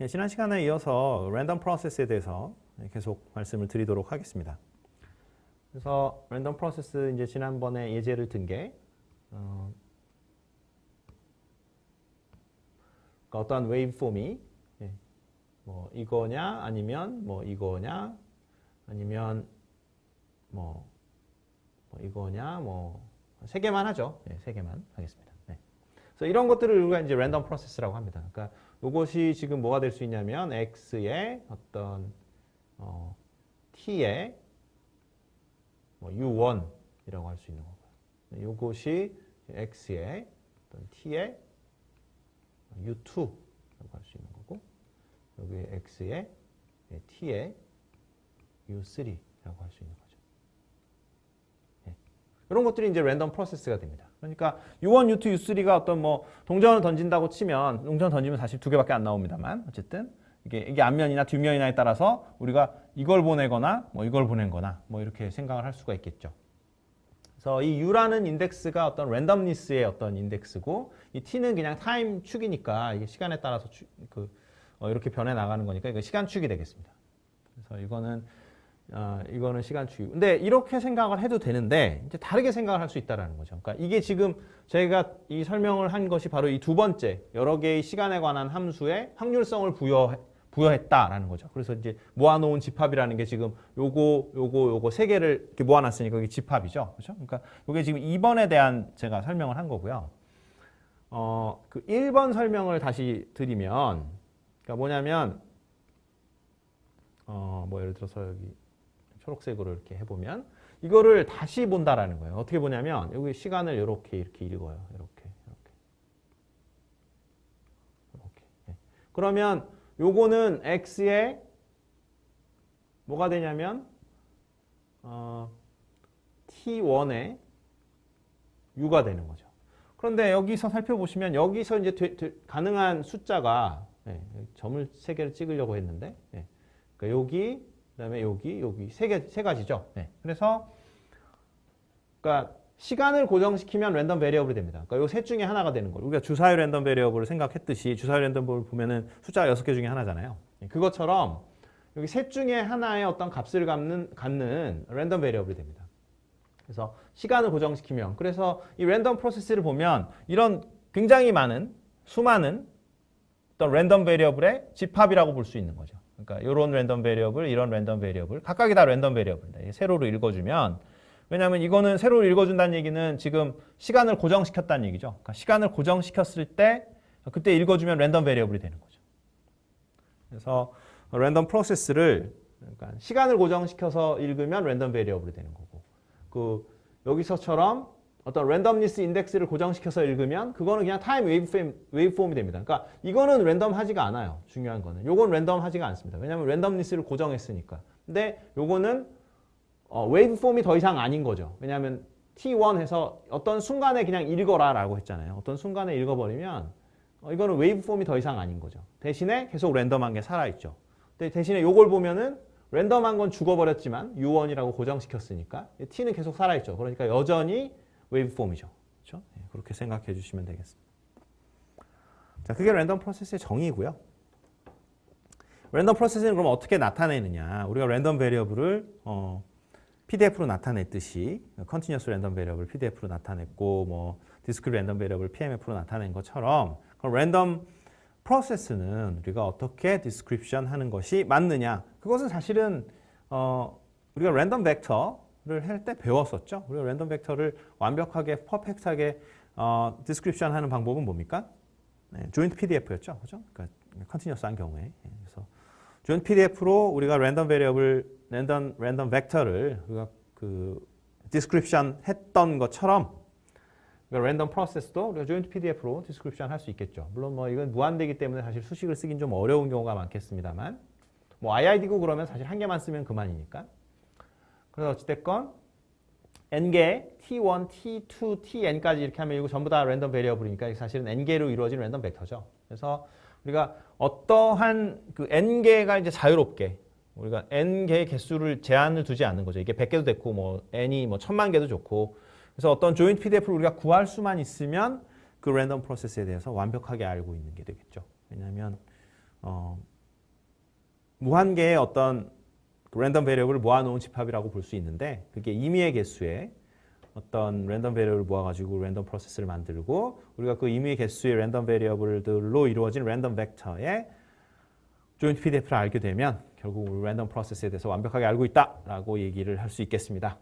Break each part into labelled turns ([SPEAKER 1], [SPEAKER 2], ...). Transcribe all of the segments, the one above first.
[SPEAKER 1] 예, 지난 시간에 이어서 랜덤 프로세스에 대해서 계속 말씀을 드리도록 하겠습니다. 그래서 랜덤 프로세스 이제 지난번에 예제를 든게 어, 그러니까 어떠한 웨이브 폼이 예, 뭐 이거냐 아니면 뭐 이거냐 아니면 뭐, 뭐 이거냐 뭐 세 개만 하죠. 네, 세 개만 하겠습니다. 네. 그래서 이런 것들을 우리가 이제 랜덤 프로세스라고 합니다. 그러니까 이것이 지금 뭐가 될 수 있냐면 x의 어떤 어, t의 뭐 u1이라고 할 수 있는 거고요. 이것이 x의 어떤 t의 u2라고 할 수 있는 거고 여기 x의 t의 u3라고 할 수 있는. 예. 이런 것들이 이제 랜덤 프로세스가 됩니다. 그러니까 u1, u2, u3가 어떤 뭐 동전을 던진다고 치면 동전 던지면 사실 두 개밖에 안 나옵니다만 어쨌든 이게 이게 앞면이나 뒷면이나에 따라서 우리가 이걸 보내거나 뭐 이걸 보낸거나 뭐 이렇게 생각을 할 수가 있겠죠. 그래서 이 u라는 인덱스가 어떤 랜덤니스의 어떤 인덱스고 이 t는 그냥 타임 축이니까 이게 시간에 따라서 추, 그 어, 이렇게 변해 나가는 거니까 이거 시간 축이 되겠습니다. 그래서 이거는 어, 이거는 시간 축이고. 근데 이렇게 생각을 해도 되는데 이제 다르게 생각을 할 수 있다라는 거죠. 그러니까 이게 지금 제가 이 설명을 한 것이 바로 이 두 번째 여러 개의 시간에 관한 함수에 확률성을 부여 부여했다라는 거죠. 그래서 이제 모아놓은 집합이라는 게 지금 요거 요거 요거 세 개를 이렇게 모아놨으니까 이게 집합이죠. 그렇죠? 그러니까 이게 지금 2번에 대한 제가 설명을 한 거고요. 어, 그 1번 설명을 다시 드리면 그러니까 뭐냐면 어, 뭐 예를 들어서 여기 초록색으로 이렇게 해보면 이거를 다시 본다라는 거예요. 어떻게 보냐면 여기 시간을 이렇게 이렇게 읽어요. 이렇게 이렇게 이렇게. 예. 그러면 요거는 x의 뭐가 되냐면 어, t1의 u가 되는 거죠. 그런데 여기서 살펴보시면 여기서 이제 되, 되, 가능한 숫자가 예, 점을 세 개를 찍으려고 했는데 예. 그러니까 여기 그다음에 여기 여기 세 개 세 가지죠. 네. 그래서 그러니까 시간을 고정시키면 랜덤 베리어블이 됩니다. 그러니까 요 셋 중에 하나가 되는 거예요. 우리가 주사위 랜덤 베리어블을 생각했듯이 주사위 랜덤 베리어블 보면은 숫자가 여섯 개 중에 하나잖아요. 네, 그것처럼 여기 셋 중에 하나의 어떤 값을 갖는 갖는 랜덤 베리어블이 됩니다. 그래서 시간을 고정시키면 그래서 이 랜덤 프로세스를 보면 이런 굉장히 많은 수많은 어떤 랜덤 베리어블의 집합이라고 볼 수 있는 거죠. 그러니까 이런 랜덤 베리어블, 이런 랜덤 베리어블 각각이 다 랜덤 베리어블입니다. 세로로 읽어주면 왜냐하면 이거는 세로로 읽어준다는 얘기는 지금 시간을 고정시켰다는 얘기죠. 그러니까 시간을 고정시켰을 때 그때 읽어주면 랜덤 베리어블이 되는 거죠. 그래서 랜덤 프로세스를 그러니까 시간을 고정시켜서 읽으면 랜덤 베리어블이 되는 거고 그 여기서처럼 어떤 랜덤니스 인덱스를 고정시켜서 읽으면 그거는 그냥 타임 웨이브, 웨이브 폼이 됩니다. 그러니까 이거는 랜덤하지가 않아요. 중요한 거는. 요건 랜덤하지가 않습니다. 왜냐하면 랜덤니스를 고정했으니까. 근데 요거는 어, 웨이브 폼이 더 이상 아닌 거죠. 왜냐하면 T1 해서 어떤 순간에 그냥 읽어라 라고 했잖아요. 어떤 순간에 읽어버리면 어, 이거는 웨이브 폼이 더 이상 아닌 거죠. 대신에 계속 랜덤한 게 살아있죠. 근데 대신에 요걸 보면은 랜덤한 건 죽어버렸지만 U1이라고 고정시켰으니까 T는 계속 살아있죠. 그러니까 여전히 웨이브 폼이죠. 그렇죠? 네, 그렇게 생각해 주시면 되겠습니다. 자, 그게 랜덤 프로세스의 정의고요. 랜덤 프로세스는 그럼 어떻게 나타내느냐? 우리가 랜덤 베리어블을 어, PDF로 나타냈듯이 컨티뉴어스 랜덤 베리어블 PDF로 나타냈고 뭐 디스크릿 랜덤 베리어블 PMF로 나타낸 것처럼 그럼 랜덤 프로세스는 우리가 어떻게 디스크립션 하는 것이 맞느냐? 그것은 사실은 어, 우리가 랜덤 벡터 를 할 때 배웠었죠. 우리가 랜덤 벡터를 완벽하게 퍼펙트하게 어, 디스크립션 하는 방법은 뭡니까? 네, 조인트 PDF였죠. 그죠? 그러니까 컨티뉴어스한 경우에. 예, 그래서 조인트 PDF로 우리가 랜덤 베리어블 랜덤 랜덤 벡터를 우리가 그 디스크립션 했던 것처럼 그러니까 랜덤 프로세스도 우리가 조인트 PDF로 디스크립션 할 수 있겠죠. 물론 뭐 이건 무한대기 때문에 사실 수식을 쓰긴 좀 어려운 경우가 많겠습니다만 뭐 IID고 그러면 사실 한 개만 쓰면 그만이니까. 그래서 어찌됐건 n개 t1, t2, tn까지 이렇게 하면 이거 전부 다 랜덤 베리어블이니까 사실은 n개로 이루어진 랜덤 벡터죠. 그래서 우리가 어떠한 그 n개가 이제 자유롭게 우리가 n개의 개수를 제한을 두지 않는 거죠. 이게 100개도 됐고 뭐 n이 뭐 1000만 개도 좋고 그래서 어떤 조인트 PDF를 우리가 구할 수만 있으면 그 랜덤 프로세스에 대해서 완벽하게 알고 있는 게 되겠죠. 왜냐하면 어, 무한개의 어떤 랜덤 베리어블을 모아놓은 집합이라고 볼 수 있는데 그게 임의의 개수의 어떤 랜덤 베리어블을 모아가지고 랜덤 프로세스를 만들고 우리가 그 임의의 개수의 랜덤 베리어블들로 이루어진 랜덤 벡터의 조인트 PDF를 알게 되면 결국 랜덤 프로세스에 대해서 완벽하게 알고 있다라고 얘기를 할 수 있겠습니다.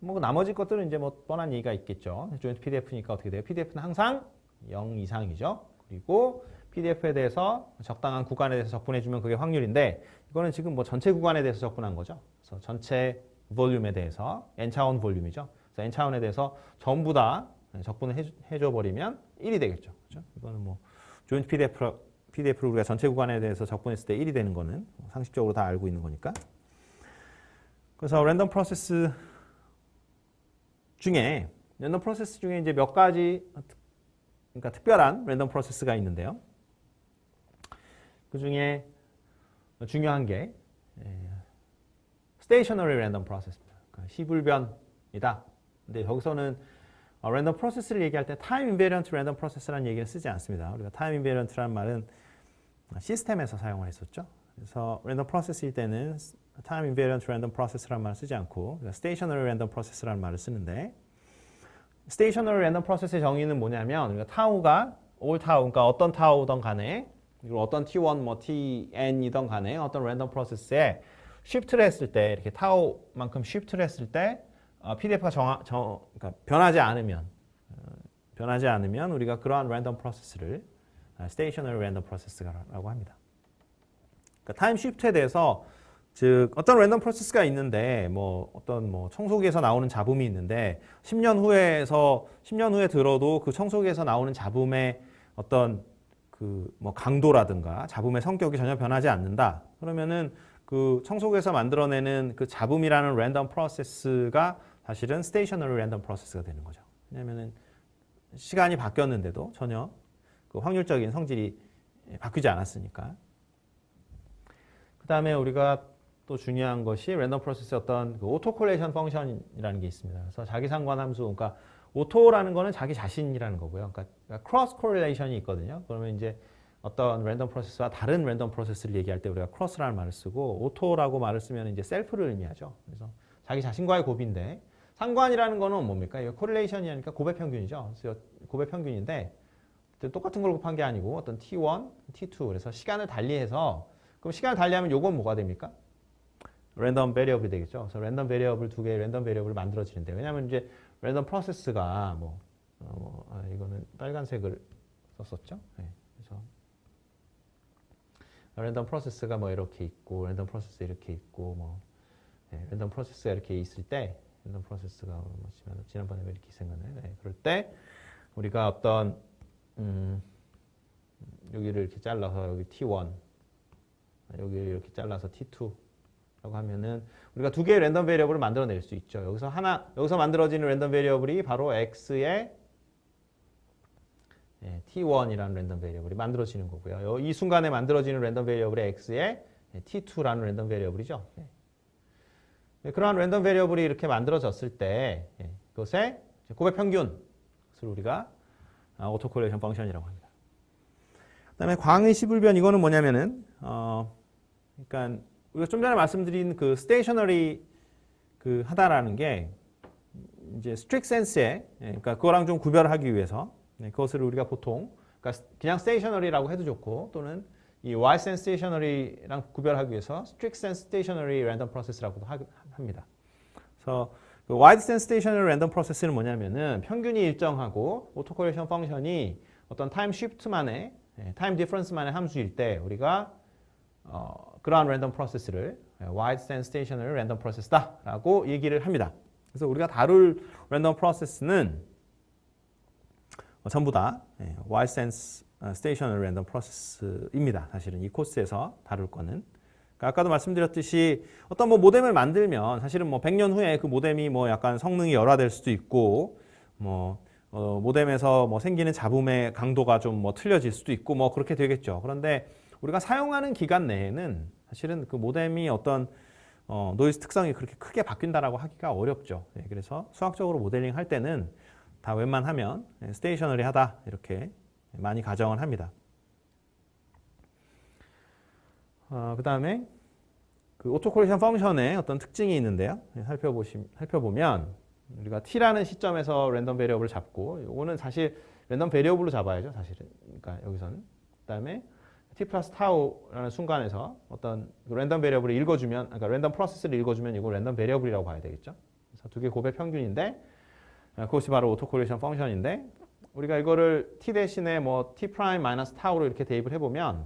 [SPEAKER 1] 뭐 나머지 것들은 이제 뭐 뻔한 얘기가 있겠죠. 조인트 PDF니까 어떻게 돼요? PDF는 항상 0 이상이죠. 그리고 PDF에 대해서 적당한 구간에 대해서 적분해주면 그게 확률인데 이거는 지금 뭐 전체 구간에 대해서 적분한 거죠. 그래서 전체 볼륨에 대해서 n차원 볼륨이죠. 그래서 n차원에 대해서 전부 다 해주- 해줘 버리면 1이 되겠죠. 그렇죠? 이거는 뭐 조인트 PDF PDF를 우리가 전체 구간에 대해서 적분했을 때 1이 되는 거는 상식적으로 다 알고 있는 거니까. 그래서 랜덤 프로세스 중에 랜덤 프로세스 중에 이제 몇 가지 그러니까 특별한 랜덤 프로세스가 있는데요. 그 중에 중요한 게 스테이셔너리 랜덤 프로세스입니다. 그러니까 시불변이다. 근데 여기서는 어, 랜덤 프로세스를 얘기할 때 타임 인베리언트 랜덤 프로세스라는 얘기를 쓰지 않습니다. 우리가 타임 인베리언트라는 말은 시스템에서 사용을 했었죠. 그래서 랜덤 프로세스일 때는 타임 인베리언트 랜덤 프로세스라는 말을 쓰지 않고 스테이셔너리 랜덤 프로세스라는 말을 쓰는데 스테이셔너리 랜덤 프로세스의 정의는 뭐냐면 우리가 타우가 올 타우 그러니까 어떤 타우든 간에 그리고 어떤 t1 뭐 tn이든 간에 어떤 랜덤 프로세스에 쉬프트를 했을 때 이렇게 타우만큼 쉬프트를 했을 때 어, PDF가 정하, 정, 그러니까 변하지 않으면 어, 변하지 않으면 우리가 그러한 랜덤 프로세스를 스테이셔너리 랜덤 프로세스라고 합니다. 그러니까 타임 쉬프트에 대해서 즉 어떤 랜덤 프로세스가 있는데 뭐 어떤 뭐 청소기에서 나오는 잡음이 있는데 10년 후에서 10년 후에 들어도 그 청소기에서 나오는 잡음의 어떤 그 뭐 강도라든가 잡음의 성격이 전혀 변하지 않는다. 그러면은 그 청소기에서 만들어내는 그 잡음이라는 랜덤 프로세스가 사실은 스테이셔너리 랜덤 프로세스가 되는 거죠. 왜냐면은 시간이 바뀌었는데도 전혀 그 확률적인 성질이 바뀌지 않았으니까. 그 다음에 우리가 또 중요한 것이 랜덤 프로세스의 어떤 그 오토 콜레이션 펑션이라는 게 있습니다. 그래서 자기 상관 함수, 그러니까 오토라는 거는 자기 자신이라는 거고요. 그러니까 크로스 코릴레이션이 있거든요. 그러면 이제 어떤 랜덤 프로세스와 다른 랜덤 프로세스를 얘기할 때 우리가 크로스라는 말을 쓰고 오토라고 말을 쓰면 이제 셀프를 의미하죠. 그래서 자기 자신과의 곱인데 상관이라는 거는 뭡니까? 이거 코릴레이션이 아니까 고배 평균이죠. 그래서 고배 평균인데 똑같은 걸 곱한 게 아니고 어떤 T1, T2 그래서 시간을 달리해서 그럼 시간을 달리하면 요건 뭐가 됩니까? 랜덤 베리어블이 되겠죠. 그래서 랜덤 베리어블 두 개의 랜덤 베리어블이 만들어지는데 왜냐하면 이제 랜덤 프로세스가 뭐, 어, 뭐 아, 이거는 빨간색을 썼었죠. 네, 그래서 랜덤 프로세스가 뭐 이렇게 있고 랜덤 프로세스 이렇게 있고 뭐 네, 랜덤 프로세스가 이렇게 있을 때 랜덤 프로세스가 뭐 지난- 지난번에 왜 이렇게 생겼나요? 네, 그럴 때 우리가 어떤 음, 여기를 이렇게 잘라서 여기 T1 여기를 이렇게 잘라서 T2 라고 하면은 우리가 두 개의 랜덤 베리어블을 만들어낼 수 있죠. 여기서 하나 여기서 만들어지는 랜덤 베리어블이 바로 x의 예, t1이라는 랜덤 베리어블이 만들어지는 거고요. 요- 이 순간에 만들어지는 랜덤 베리어블이 x의 예, t2라는 랜덤 베리어블이죠. 예. 예, 그러한 랜덤 베리어블이 이렇게 만들어졌을 때 예, 그것의 고배 평균을 우리가 아, 오토콜레이션 펑션이라고 합니다. 그다음에 광의 시불변 이거는 뭐냐면은 어, 그러니까 우리가 좀 전에 말씀드린 그 스테이셔너리 그 하다라는 게 이제 스트릭 센스에 예, 그러니까 그거랑 좀 구별하기 위해서 네, 그것을 우리가 보통 그러니까 그냥 스테이셔너리라고 해도 좋고 또는 이 와이 센스 스테이셔너리랑 구별하기 위해서 스트릭 센스 스테이셔너리 랜덤 프로세스라고도 하- 합니다. 그래서 그 와이드 센스 스테이셔너리 랜덤 프로세스는 뭐냐면은 평균이 일정하고 오토코레이션 펑션이 어떤 타임 쉬프트만의 예, 타임 디퍼런스만의 함수일 때 우리가 어, 그러한 랜덤 프로세스를 wide sense stationary random process다라고 얘기를 합니다. 그래서 우리가 다룰 랜덤 프로세스는 어, 전부 다 예, wide sense 어, stationary random process입니다. 사실은 이 코스에서 다룰 거는 그러니까 아까도 말씀드렸듯이 어떤 뭐 모뎀을 만들면 사실은 뭐 100년 후에 그 모뎀이 뭐 약간 성능이 열화될 수도 있고 뭐 어, 모뎀에서 뭐 생기는 잡음의 강도가 좀 뭐 틀려질 수도 있고 뭐 그렇게 되겠죠. 그런데 우리가 사용하는 기간 내에는 사실은 그 모뎀이 어떤 어, 노이즈 특성이 그렇게 크게 바뀐다라고 하기가 어렵죠. 예, 그래서 수학적으로 모델링 할 때는 다 웬만하면 스테이셔너리 하다 이렇게 많이 가정을 합니다. 어, 그 다음에 그 오토콜레이션 펑션의 어떤 특징이 있는데요. 네, 살펴보시, 살펴보면 우리가 t라는 시점에서 랜덤 베리어블을 잡고 이거는 사실 랜덤 베리어블로 잡아야죠. 사실은. 그러니까 여기서는. 그 다음에 t 플러스 타우라는 순간에서 어떤 그 랜덤 베리어블을 읽어주면, 그러니까 랜덤 프로세스를 읽어주면 이거 랜덤 베리어블이라고 봐야 되겠죠. 그래서 두 개 곱의 평균인데 아, 그것이 바로 오토콜레이션 펑션인데 우리가 이거를 t 대신에 뭐 t 프라임 마이너스 타우로 이렇게 대입을 해보면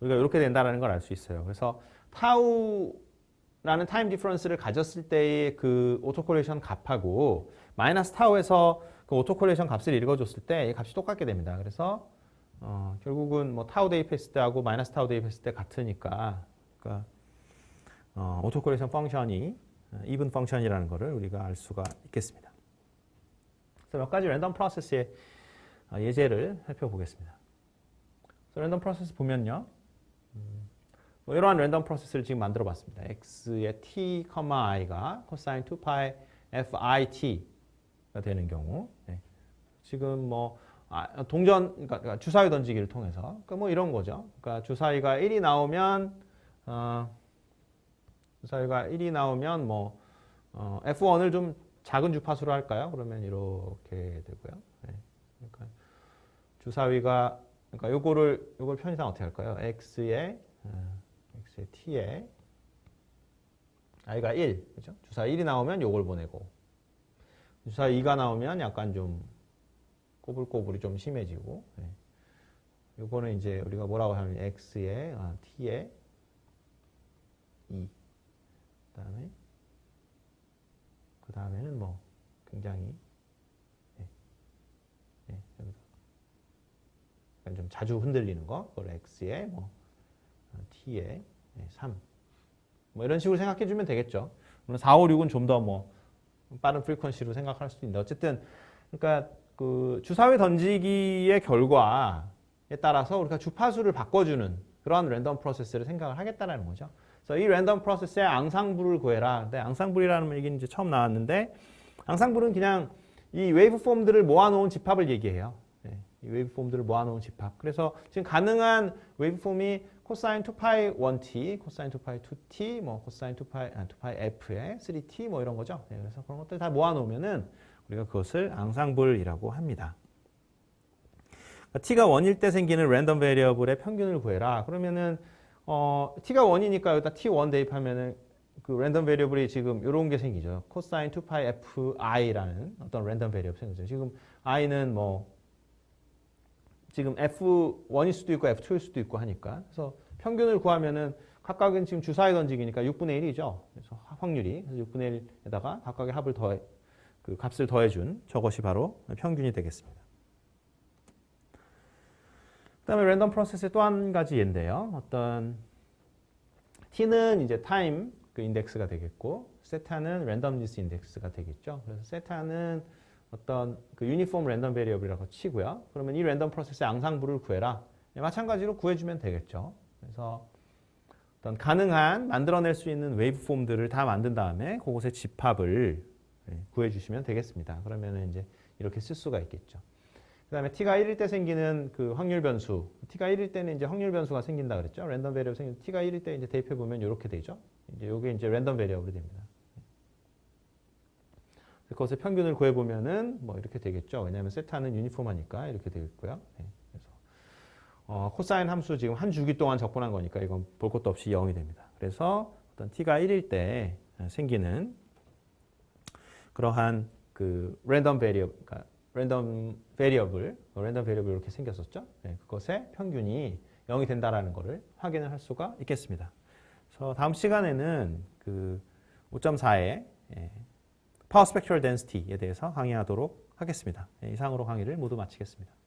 [SPEAKER 1] 우리가 이렇게 된다는 걸 알 수 있어요. 그래서 타우라는 타임 디퍼런스를 가졌을 때의 그 오토콜레이션 값하고 마이너스 타우에서 그 오토콜레이션 값을 읽어줬을 때 이 값이 똑같게 됩니다. 그래서 어, 결국은 뭐 타우 대입 했을 때하고 마이너스 타우 대입 했을 때 같으니까 그러니까 어, 오토콜레이션 펑션이 이븐 펑션이라는 것을 우리가 알 수가 있겠습니다. 그래서 몇 가지 랜덤 프로세스의 어, 예제를 살펴보겠습니다. 그래서 랜덤 프로세스 보면요. 음, 뭐 이러한 랜덤 프로세스를 지금 만들어 봤습니다. x의 t, i가 코사인 2파이 fit가 되는 경우 네. 지금 뭐 아, 동전 그러니까, 주사위 던지기를 통해서 그러니까 뭐 이런 거죠. 그러니까 주사위가 1이 나오면 어, 주사위가 1이 나오면 뭐 어, f1을 좀 작은 주파수로 할까요? 그러면 이렇게 되고요. 네. 그러니까 주사위가 그러니까 요거를 요걸 편의상 어떻게 할까요? x의 어, x의 t에 i가 1, 그죠? 주사 1이 나오면 요걸 보내고 주사 2가 나오면 약간 좀 꼬불꼬불이 좀 심해지고 네. 요거는 이제 우리가 뭐라고 하면 x의 아, t의 2 그다음에 그 다음에는 뭐 굉장히 예, 예, 좀 자주 흔들리는 거, 그걸 x에 뭐 어, t에 예, 3. 뭐 이런 식으로 생각해 주면 되겠죠. 물론 4, 5, 6은 좀 더 뭐 빠른 프리퀀시로 생각할 수도 있는데 어쨌든 그러니까 그 주사위 던지기의 결과에 따라서 우리가 주파수를 바꿔주는 그러한 랜덤 프로세스를 생각을 하겠다라는 거죠. 그래서 이 랜덤 프로세스의 앙상블을 구해라. 근데 앙상블이라는 얘기는 이제 처음 나왔는데 앙상블은 그냥 이 웨이브 폼들을 모아놓은 집합을 얘기해요. 네, 이 웨이브 폼들을 모아놓은 집합. 그래서 지금 가능한 웨이브 폼이 코사인 2파이 1t, 코사인 2파이 2t, 뭐 코사인 2파이, 아, 2파이 f에 3t 뭐 이런 거죠. 네, 그래서 그런 것들 다 모아놓으면은 우리가 그것을 앙상블이라고 합니다. 그러니까 t가 1일 때 생기는 랜덤 베리어블의 평균을 구해라. 그러면은 어, t가 1이니까 여기다 t1 대입하면은 그 랜덤 베리어블이 지금 이런 게 생기죠. 코사인 2파이 fi라는 어떤 랜덤 베리어블 생기죠. 지금 i는 뭐 지금 f1일 수도 있고 f2일 수도 있고 하니까 그래서 평균을 구하면은 각각은 지금 주사위 던지기니까 6분의 1이죠. 그래서 확률이 그래서 6분의 1에다가 각각의 합을 더해 그 값을 더해준 저것이 바로 평균이 되겠습니다. 그 다음에 랜덤 프로세스의 또 한 가지 예인데요. 어떤 t는 이제 타임 그 인덱스가 되겠고 세타는 랜덤니스 인덱스가 되겠죠. 그래서 세타는 어떤 그 유니폼 랜덤 베리어블이라고 치고요. 그러면 이 랜덤 프로세스의 앙상블을 구해라. 네, 마찬가지로 구해주면 되겠죠. 그래서 어떤 가능한 만들어낼 수 있는 웨이브 폼들을 다 만든 다음에 그곳의 집합을 네, 구해주시면 되겠습니다. 그러면 이제 이렇게 쓸 수가 있겠죠. 그 다음에 t가 1일 때 생기는 그 확률 변수. t가 1일 때는 이제 확률 변수가 생긴다 그랬죠. 랜덤 베리어블 생긴 t가 1일 때 이제 대입해 보면 이렇게 되죠. 이제 요게 이제 랜덤 베리어블이 됩니다. 그것의 평균을 구해 보면은 뭐 이렇게 되겠죠. 왜냐하면 세타는 유니폼하니까 이렇게 되겠고요. 네, 그래서 어, 코사인 함수 지금 한 주기 동안 적분한 거니까 이건 볼 것도 없이 0이 됩니다. 그래서 어떤 t가 1일 때 생기는 그러한 그 랜덤 베리어블, 그러니까 랜덤 베리어블, 랜덤 베리어블 이렇게 생겼었죠. 네, 그것의 평균이 0이 된다라는 것을 확인을 할 수가 있겠습니다. 그래서 다음 시간에는 그 5.4의 파워 스펙트럴 덴시티에 대해서 강의하도록 하겠습니다. 네, 이상으로 강의를 모두 마치겠습니다.